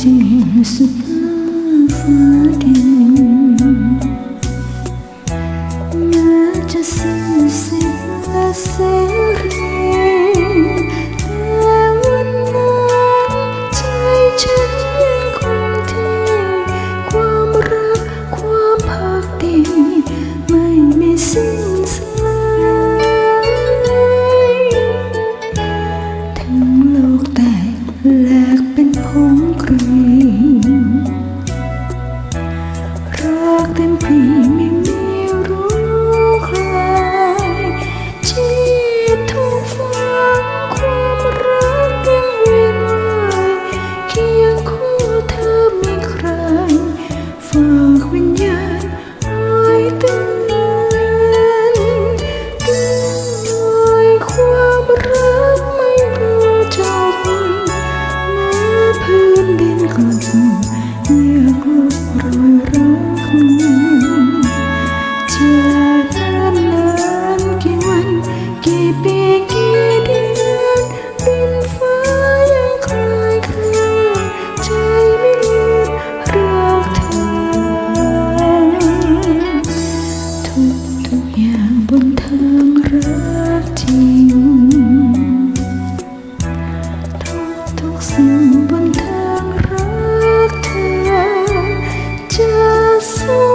จึงสุดฟ้าแดงแม้จะสิ้นสิ้นและเสีย xin vẫn thương